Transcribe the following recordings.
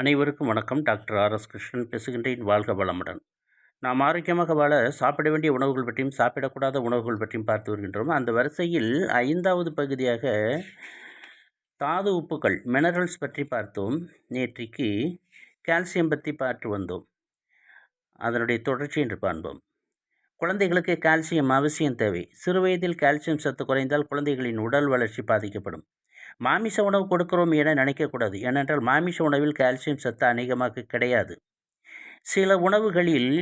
அனைவருக்கும் வணக்கம். Doctor R S Krishnan பேசுகின்றேன். வாழ்க வளமுடன். நாம் ஆரோக்கியமாக வாழ சாப்பிட வேண்டிய உணவுகள் பற்றியும் சாப்பிடக்கூடாத உணவுகள் பற்றியும் பார்த்து வருகின்றோம். அந்த வரிசையில் ஐந்தாவது பகுதியாக தாது உப்புகள் மினரல்ஸ் பற்றி பார்த்தோம். நேற்றைக்கு கால்சியம் பற்றி பார்த்து வந்தோம். அதனுடைய தொடர்ச்சி என்று காண்போம். குழந்தைகளுக்கு கால்சியம் அவசியம் தேவை. சிறுவயதில் கால்சியம் சத்து குறைந்தால் குழந்தைகளின் உடல் வளர்ச்சி பாதிக்கப்படும். மாமிச உணவு கொடுக்கிறோம் என நினைக்கக்கூடாது. ஏனென்றால் மாமிச உணவில் கால்சியம் சத்து அநேகமாக கிடையாது. சில உணவுகளில்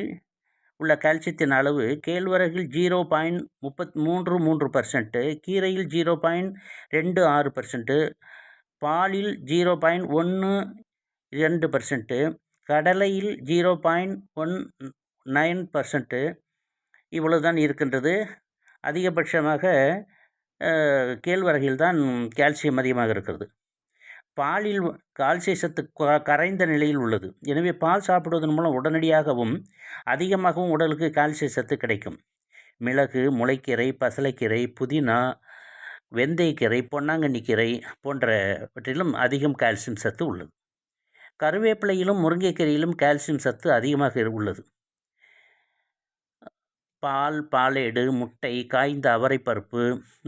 உள்ள கால்சியத்தின் அளவு கேழ்வரகில் ஜீரோ பாயிண்ட் முப்பத் மூன்று மூன்று பர்சன்ட்டு கீரையில் ஜீரோ பாயிண்ட் ரெண்டு ஆறு பர்சன்ட்டு பாலில் ஜீரோ பாயிண்ட் ஒன்று ரெண்டு percent கடலையில் zero point one nine percent இவ்வளவு தான் இருக்கின்றது. அதிகபட்சமாக கேழ்வரகில் தான் கால்சியம் அதிகமாக இருக்கிறது. பாலில் கால்சிய சத்து கரைந்த நிலையில் உள்ளது. எனவே பால் சாப்பிடுவதன் மூலம் உடனடியாகவும் அதிகமாகவும் உடலுக்கு கால்சிய சத்து கிடைக்கும். மிளகு முளைக்கீரை பசலைக்கீரை புதினா வெந்தயக்கீரை பொன்னாங்கண்ணி கீரை போன்றவற்றிலும் அதிகம் கால்சியம் சத்து உள்ளது. கருவேப்பிலையிலும் முருங்கைக்கீரையிலும் கால்சியம் சத்து அதிகமாக உள்ளது. பால் பாலேடு முட்டை காய்ந்த அவரைப்பருப்பு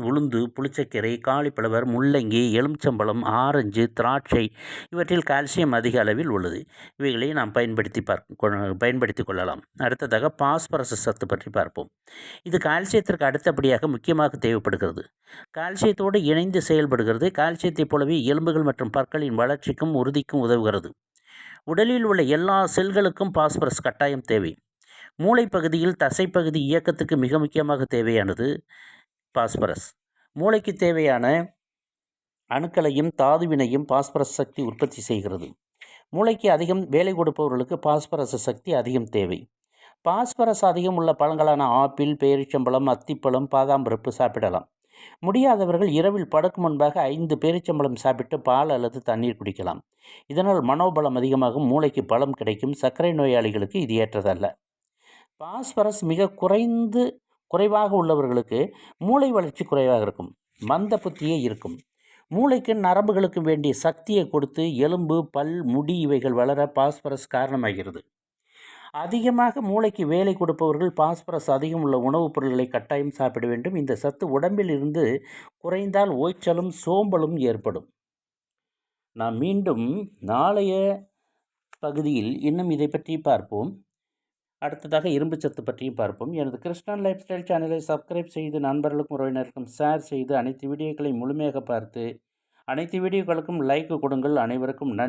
உளுந்து புளிச்சக்கீரை காலிஃப்ளவர் முள்ளங்கி எலுமிச்சம்பழம் ஆரஞ்சு திராட்சை இவற்றில் கால்சியம் அதிக அளவில் உள்ளது. இவைகளை நாம் பயன்படுத்தி பார்க்க பயன்படுத்தி கொள்ளலாம். அடுத்ததாக பாஸ்பரஸ் சத்து பற்றி பார்ப்போம். இது கால்சியத்திற்கு அடுத்தபடியாக முக்கியமாக தேவைப்படுகிறது. கால்சியத்தோடு இணைந்து செயல்படுகிறது. கால்சியத்தைப் போலவே எலும்புகள் மற்றும் பற்களின் வளர்ச்சிக்கும் உறுதிக்கும் உதவுகிறது. உடலில் உள்ள எல்லா செல்களுக்கும் பாஸ்பரஸ் கட்டாயம் தேவை. மூளை பகுதியில் தசைப்பகுதி இயக்கத்துக்கு மிக முக்கியமாக தேவையானது பாஸ்பரஸ். மூளைக்கு தேவையான அணுக்களையும் தாதுவினையும் பாஸ்பரஸ் சக்தி உற்பத்தி செய்கிறது. மூளைக்கு அதிகம் வேலை கொடுப்பவர்களுக்கு பாஸ்பரஸ் சக்தி அதிகம் தேவை. பாஸ்பரஸ் அதிகம் உள்ள பழங்களான ஆப்பிள் பேரிச்சம்பழம் அத்திப்பழம் பாதாம் பருப்பு சாப்பிடலாம். முடியாதவர்கள் இரவில் படுக்கும் முன்பாக ஐந்து பேரிச்சம்பழம் சாப்பிட்டு பால் அல்லது தண்ணீர் குடிக்கலாம். இதனால் மனோபலம் அதிகமாகும் மூளைக்கு பலம் கிடைக்கும் சர்க்கரை நோயாளிகளுக்கு இது ஏற்றதல்ல. பாஸ்பரஸ் மிக குறைந்து குறைவாக உள்ளவர்களுக்கு மூளை வளர்ச்சி குறைவாக இருக்கும். மந்த புத்தியே இருக்கும். மூளைக்கு நரம்புகளுக்கு வேண்டிய சக்தியை கொடுத்து எலும்பு பல் முடி இவைகள் வளர பாஸ்பரஸ் காரணமாகிறது. அதிகமாக மூளைக்கு வேலை கொடுப்பவர்கள் பாஸ்பரஸ் அதிகம் உள்ள உணவுப் பொருட்களை கட்டாயம் சாப்பிட வேண்டும். இந்த சத்து உடம்பில் இருந்து குறைந்தால் ஓய்ச்சலும் சோம்பலும் ஏற்படும். நாம் மீண்டும் நாளைய பகுதியில் இன்னும் இதை பற்றி பார்ப்போம். அடுத்ததாக இரும்பு சத்து பற்றியும் பார்ப்போம். எனது கிருஷ்ணன் லைஃப் ஸ்டைல் சேனலை சப்ஸ்கிரைப் செய்து நண்பர்களுக்கும் உறவினருக்கும் ஷேர் செய்து அனைத்து வீடியோக்களை முழுமையாக பார்த்து அனைத்து வீடியோக்களுக்கும் லைக் கொடுங்கள். அனைவருக்கும் நன்றி.